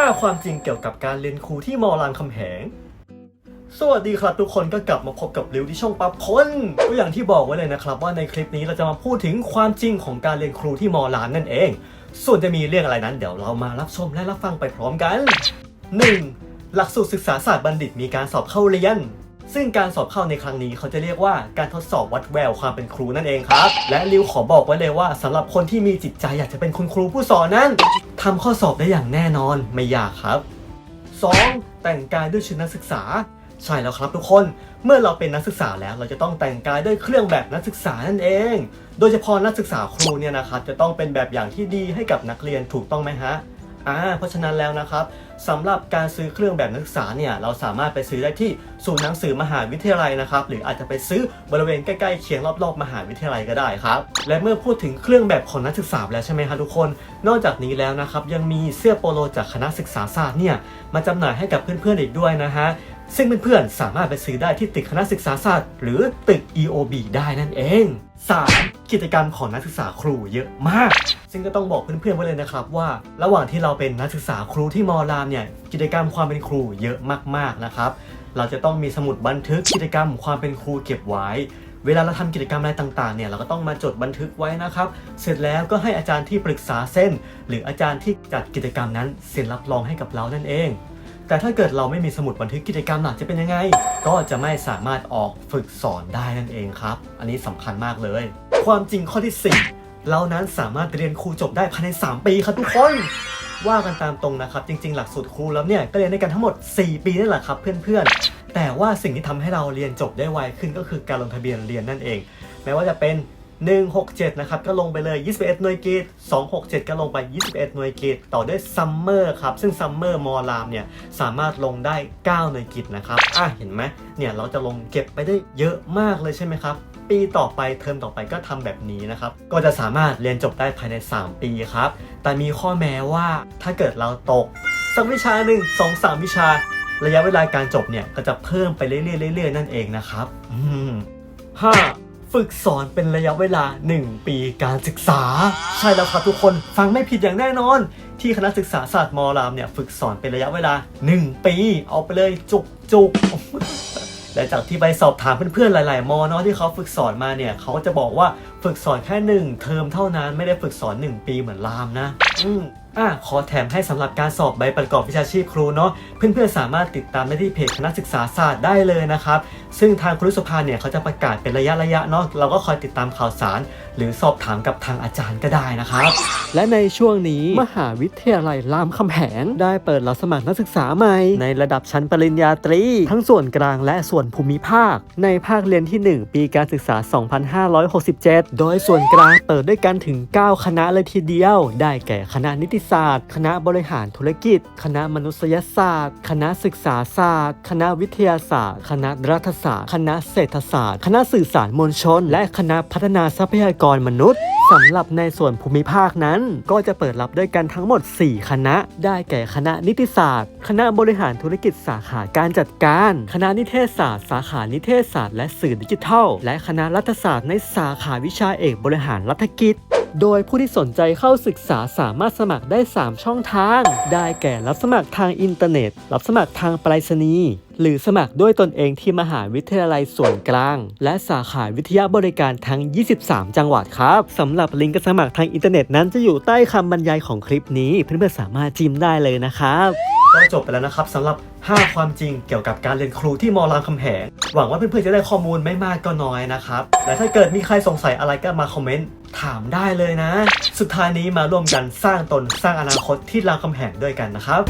5 ความจริงเกี่ยวกับการเรียนครูที่มอรามคำแหง สวัสดีครับทุกคนก็กลับมาพบกับริวที่ช่องปั๊บคนก็อย่างที่บอกไว้เลยนะครับ ว่าในคลิปนี้เราจะมาพูดถึงความจริงของการเรียนครูที่มอรามนั่นเอง ส่วนจะมีเรื่องอะไรนั้น เดี๋ยวเรามารับชมและรับฟังไปพร้อมกัน 1. หลักสูตรศึกษาศาสตร์บัณฑิตมีการสอบเข้าเรียน ซึ่งการสอบเข้าในครั้งนี้เขาจะเรียกว่าการทดสอบวัดแววความเป็นครูนั่นเองครับ และริวขอบอกไว้เลยว่าสำหรับคนที่มีจิตใจอยากจะเป็นคุณครูผู้สอนนั้นทำข้อสอบได้อย่างแน่นอนไม่ยากครับ 2. แต่งกายด้วยชุดนักศึกษาใช่แล้วครับทุกคน เมื่อเราเป็นนักศึกษาแล้วเราจะต้องแต่งกายด้วยเครื่องแบบนักศึกษานั่นเอง โดยเฉพาะนักศึกษาครูเนี่ยนะครับจะต้องเป็นแบบอย่างที่ดีให้กับนักเรียนถูกต้องไหมฮะ อ่าเพราะฉะนั้นแล้วนะครับสำหรับการซื้อเครื่องแบบนักศึกษาเนี่ยเราสามารถไปซื้อได้ที่ศูนย์หนังสือมหาวิทยาลัยนะครับหรืออาจจะไปซื้อบริเวณใกล้ๆเคียงรอบๆ มหาวิทยาลัยก็ได้ครับและเมื่อพูดถึงเครื่องแบบของนักศึกษาแล้วใช่ไหมครับทุกคน นอกจากนี้แล้วนะครับยังมีเสื้อโปโลจากคณะศึกษาศาสตร์เนี่ยมาจำหน่ายให้กับเพื่อนๆอีกด้วยนะฮะซึ่งเพื่อนๆสามารถไปซื้อได้ที่ตึกคณะศึกษาศาสตร์ หรือตึก EOB ได้นั่นเอง 3. กิจกรรมของนักศึกษาครูเยอะมาก ซึ่งก็ต้องบอกเพื่อนๆไว้เลยนะครับว่า ระหว่างที่เราเป็นนักศึกษาครูที่มอรามเนี่ยกิจกรรมความเป็นครูเยอะมากๆนะครับ เราจะต้องมีสมุดบันทึกกิจกรรมความเป็นครูเก็บไว้ เวลาเราทำกิจกรรมอะไรต่างๆเนี่ยเราก็ต้องมาจดบันทึกไว้นะครับ เสร็จแล้วก็ให้อาจารย์ที่ปรึกษาเส้น หรืออาจารย์ที่จัดกิจกรรมนั้นเซ็นรับรองให้กับเรานั่นเองแต่ถ้าเกิดเราไม่มีสมุดบันทึกกิจกรรมหลักจะเป็นยังไง ก็จะไม่สามารถออกฝึกสอนได้นั่นเองครับ อันนี้สำคัญมากเลย ความจริงข้อที่ 4 เรานั้นสามารถเรียนครูจบได้ภายใน 3 ปีครับทุกคน ว่ากันตามตรงนะครับ จริง ๆ หลักสูตรครูแล้วเนี่ยก็เรียนได้กันทั้งหมด 4 ปีนั่นแหละครับ เพื่อนๆ แต่ว่าสิ่งที่ทำให้เราเรียนจบได้ไวขึ้นก็คือการลงทะเบียนเรียนนั่นเองแม้ว่าจะเป็น 167 นะครับ ก็ลงไปเลย 21 หน่วยกิต267 ก็ลงไป 21 หน่วยกิตต่อด้วยซัมเมอร์ครับ ซึ่งซัมเมอร์มอรามเนี่ย สามารถลงได้ 9 หน่วยกิตนะครับ อะ เห็นไหมเนี่ย เราจะลงเก็บไปได้เยอะมากเลยใช่ไหมครับ ปีต่อไปเทอมต่อไปก็ทำแบบนี้นะครับ ก็จะสามารถเรียนจบได้ภายใน 3 ปีครับ แต่มีข้อแม้ว่าถ้าเกิดเราตกสักวิชาหนึ่งสองสามวิชา ระยะเวลาการจบเนี่ยก็จะเพิ่มไปเรื่อยๆเรื่อยๆนั่นเองนะครับห้าฝึกสอนเป็นระยะเวลา 1 ปีการศึกษา ใช่แล้วครับทุกคนฟังไม่ผิดอย่างแน่นอน ที่คณะศึกษาศาสตร์มอรามเนี่ยฝึกสอนเป็นระยะเวลา 1 ปี เอาไปเลยจุกจุก และจากที่ไปสอบถามเพื่อนๆหลาย ๆ มอเนาะที่เขาฝึกสอนมาเนี่ยเขาก็จะบอกว่าฝึกสอนแค่หนึ่งเทอมเท่านั้นไม่ได้ฝึกสอน 1 ปีเหมือนรามนะ อืม อะขอแถมให้สำหรับการสอบใบประกอบวิชาชีพครูเนาะเพื่อนๆสามารถติดตามได้ที่เพจคณะศึกษาศาสตร์ได้เลยนะครับ ซึ่งทางครุสุภาเนี่ยเขาจะประกาศเป็นระยะระยะๆเนาะเราก็คอยติดตามข่าวสาร หรือสอบถามกับทางอาจารย์ก็ได้นะครับ และในช่วงนี้มหาวิทยาลัยรามคำแหงได้เปิดรับสมัครนักศึกษาใหม่ ในระดับชั้นปริญญาตรี ทั้งส่วนกลางและส่วนภูมิภาค ในภาคเรียนที่ 1 ปีการศึกษา 2567 โดยส่วนกลางเปิดด้วยกันถึง 9 คณะเลยทีเดียว ได้แก่คณะนิติติศาสตร์ คณะบริหารธุรกิจ คณะมนุษยศาสตร์ คณะศึกษาศาสตร์ คณะวิทยาศาสตร์ คณะรัฐศาสตร์ คณะเศรษฐศาสตร์ คณะสื่อสารมวลชน และคณะพัฒนาทรัพยากรมนุษย์สำหรับในส่วนภูมิภาคนั้น ก็จะเปิดรับด้วยกันทั้งหมด 4 คณะ ได้แก่คณะนิติศาสตร์ คณะบริหารธุรกิจสาขาการจัดการ คณะนิเทศศาสตร์ สาขานิเทศศาสตร์และสื่อดิจิทัล และคณะรัฐศาสตร์ในสาขาวิชาเอกบริหารรัฐกิจ โดยผู้ที่สนใจเข้าศึกษาสามารถสมัครได้ 3 ช่องทาง ได้แก่รับสมัครทางอินเทอร์เน็ต รับสมัครทางไปรษณีย์หรือสมัครด้วยตนเองที่มหาวิทยาลัยส่วนกลาง และสาขาวิทยาบริการทั้ง 23 จังหวัดครับสำหรับลิงก์การสมัครทางอินเทอร์เน็ตนั้นจะอยู่ใต้คำบรรยายของคลิปนี้ เพื่อนๆสามารถจิ้มได้เลยนะครับ ก็จบไปแล้วนะครับสำหรับ 5 ความจริงเกี่ยวกับการเรียนครูที่มอรามคำแหง หวังว่าเพื่อนๆจะได้ข้อมูลไม่มากก็น้อยนะครับและถ้าเกิดมีใครสงสัยอะไรก็มาคอมเมนต์ถามได้เลยนะ สุดท้ายนี้มาร่วมกันสร้างตนสร้างอนาคตที่รามคำแหงด้วยกันนะครับ